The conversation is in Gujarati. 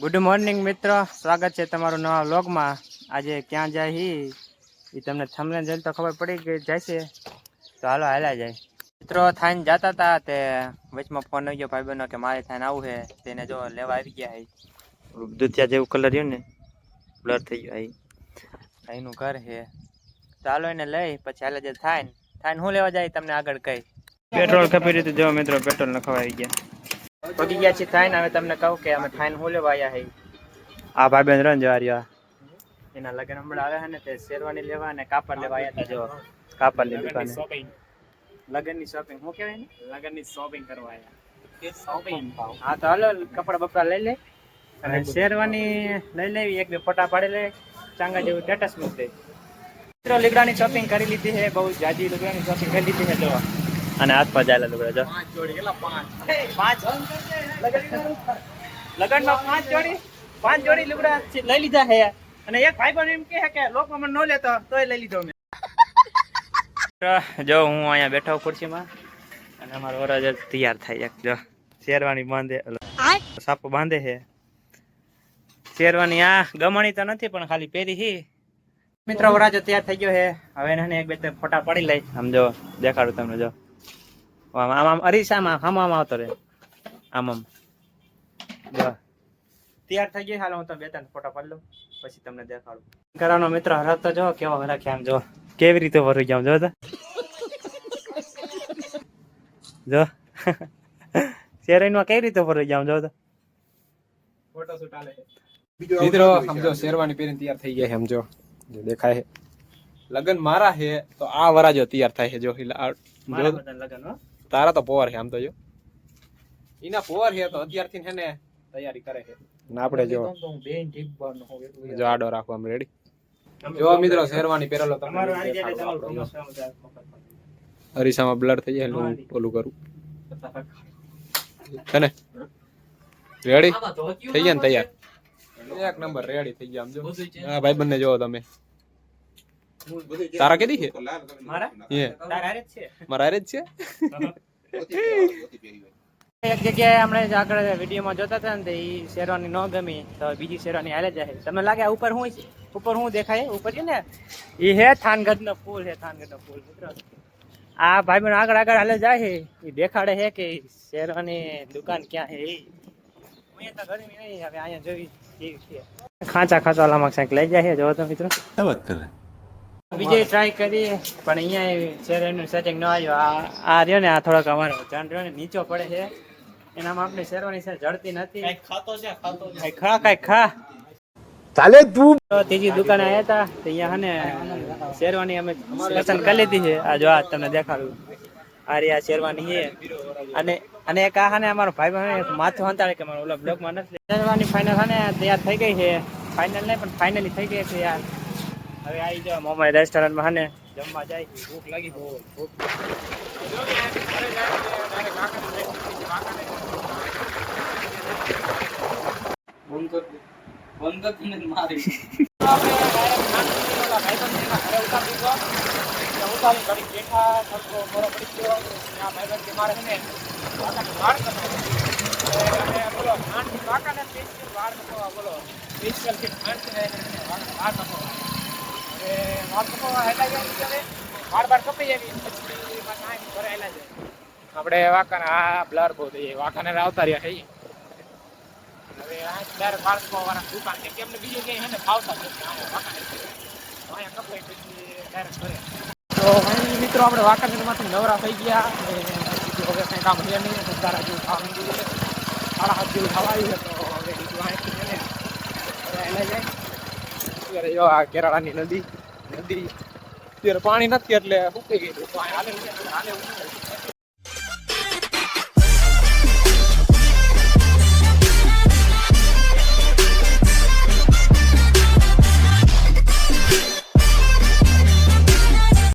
ગુડ મોર્નિંગ મિત્રો. સ્વાગત છે તમારું નવા વ્લોગમાં. આજે ક્યાં જાય હી? એ તમને થમને જોઈને તો ખબર પડી ગઈ છે. તો હાલો હાલા જાય. મિત્રો, થાઈને જતા હતા તે વચમાં ફોન આવી ગયો ભાઈ બહેનો કે મારે થાઈને આવું છે તેને જો લેવા આવી ગયા હે. દૂધિયા જેવું કલર રહ્યું ને બ્લર થઈ ગયો હે. એનું ઘર છે ચાલો એને લઈ, પછી હાલે જે થાય ને થાય શું લેવા જાય, તમને આગળ કઈ પેટ્રોલ ખપી રહ્યું જો મિત્રો, પેટ્રોલ નખવા આવી ગયા. પગી ગયા છે થાઈને હવે તમને કહું કે અમે થાઈને હું લેવા આવ્યા હે. આ ભાઈ બેન રન જવા રહ્યા. એના લગ્ન હમણાં આવે છે ને તે શેરવાની લેવા અને કાપડ લેવા આવ્યા હતા જો. કાપડની દુકાને. લગનની શોપિંગ શું કહેવાય ને? લગનની શોપિંગ કરવા આવ્યા શોપિંગ હા તો હાલો કપડા બપડા લઈ લે. અને શેરવાની લઈ લેવી એક બે ફોટા પાડી લે. ચાંગા જેવું સ્ટેટસ મૂકી દે. મિત્રો લીગડાની શોપિંગ કરી લીધી છે બહુ જાજી લીગડાની શોપિંગ કરી લીધી છે જો અને હાથમાં જાય લુગડા જો. પાંચ જોડી કેટલા પાંચ? લગનમાં પાંચ જોડી? પાંચ જોડી લુગડા લઈ લીધા છે. અને એક ભાઈ પણ એમ કહે કે લોકો મને ન લેતો તોય લઈ લીધો મેં. જો હું અહીંયા બેઠો ખુરશી ખુરશીમાં અને અમારો વરજ તૈયાર થાય છે. જો શેરવાની બાંધે સાપો બાંધે છે. શેરવાની આ ગમણી તો નથી પણ ખાલી પહેરી હી મિત્રો વરાજો તૈયાર થઈ ગયો છે. હવે એને એક બે ફોટા પડી લઈ. આમ જો દેખાડું તમને જો. આમ આમ આમ અરીસામાં આમ આમ આવતો રે. આમ આમ. તૈયાર થઈ ગઈ હાલ હું તમે બે ત્રણ ફોટા પાડી લઉં પછી તમને દેખાડું. કરવાનો મિત્ર હરત જો કેવો રાખે આમ જો. કેવી રીતે ભરું ગયા જો તો. જો. શેરીમાં કેવી રીતે ફરી ગયા જો તો. ફોટોશૂટ આલે. મિત્રો સમજો શેરવાની પહેરીને તૈયાર થઈ ગયા સમજો જો. દેખાય છે. લગન મારા છે તો આ વરાજો તૈયાર થાય છે જો જો. લગન હો. તારા તો પોવર છે આમ તો જો. એના પોવર છે તો અત્યારથી છે ને તૈયારી કરે છે. ના આપણે જો. જો આડો રાખો આમ રેડી જો મિત્રો શેરવાની પહેરેલો તમને અરીસામાં બ્લર થઈ જાય હું ઓલું કરું. છે ને? રેડી થઈ ગયા ને તૈયાર? એક નંબર રેડી થઈ ગયા આમ જો. હા ભાઈ બંને જોવો તમે. તારા કેદી છે? મારા? એ તારા જ છે. મારા જ છે? એક જગ્યાએ આપણે જે આગળ વિડીયોમાં જોતા હતા ને તો એ શેરવાની ન ગમી તો બીજી શેરવાની હાલે જાય. તમને લાગે આ ઉપર શું છે? ઉપર શું દેખાય? ઉપર છે ને? એ હે થાનગઢ નો ફૂલ હે થાનગઢ નો ફૂલ મિત્રો. આ ભાઈ બહેન આગળ આગળ હાલે જાય છે. એ દેખાડે છે કે ઈ શેરવાની દુકાન ક્યાં છે? એ અહીંયા તો ગરમી નહીં હવે અહીંયા જોઈ કેવી છે. ખાંચા ખાંચા લામાં ક્યાંક લઈ જાય છે. જોવો તો મિત્રો. બીજે ટ્રાય કરી પણ અહીંયા શેરવાનું સેટિંગ ન આવ્યો આ આ રહ્યો ને આ થોડોક અમારો જાન રહ્યો ને નીચો પડે છે. એનામાં આપણે શેરવાની છે જડતી નથી. કાંઈ ખા કઈ ખા. ચાલે તું. ત્રીજી દુકાને આવ્યા હતા તો અહીંયા હને ને શેરવાની અમે પસંદ કરી લીધી છે. આ જો આ તમને દેખાડું. આ રહ્યા શેરવાની છે. અને અને એક આ ને અમારો ભાઈ બહેન માથું હંતાડે કે મારો ઓલા બ્લોકમાં નથી શેરવાની ફાઇનલ હે ને તૈયાર થઈ ગઈ છે. ફાઇનલ નહીં પણ ફાઇનલી થઈ ગઈ છે યાર. હવે આવી જાવ મોમાઈ રેસ્ટોરન્ટમાં હે ને જમવા જાય ભૂખ લાગી બહુ ભૂખ આપણે વાંકાને, આ બ્લર બહુ થઈ વાંકાને આવતા રહ્યા થઈ હવે આ વાળા દુકાન છે કેમને બીજું કઈ એને ફાવતા તો મિત્રો, આપણે વાંકાનેરમાંથી નવરા થઈ ગયા હવે કંઈ કામ છે નહીં તારા જેવું ખાવાનું છે સાડા હાથ જેવું ખાવા આવ્યું છે, તો હવે બીજું ને. જાય. આ કેરાળાની નદી. નદી. અત્યારે પાણી નથી એટલે સુકાઈ ગઈ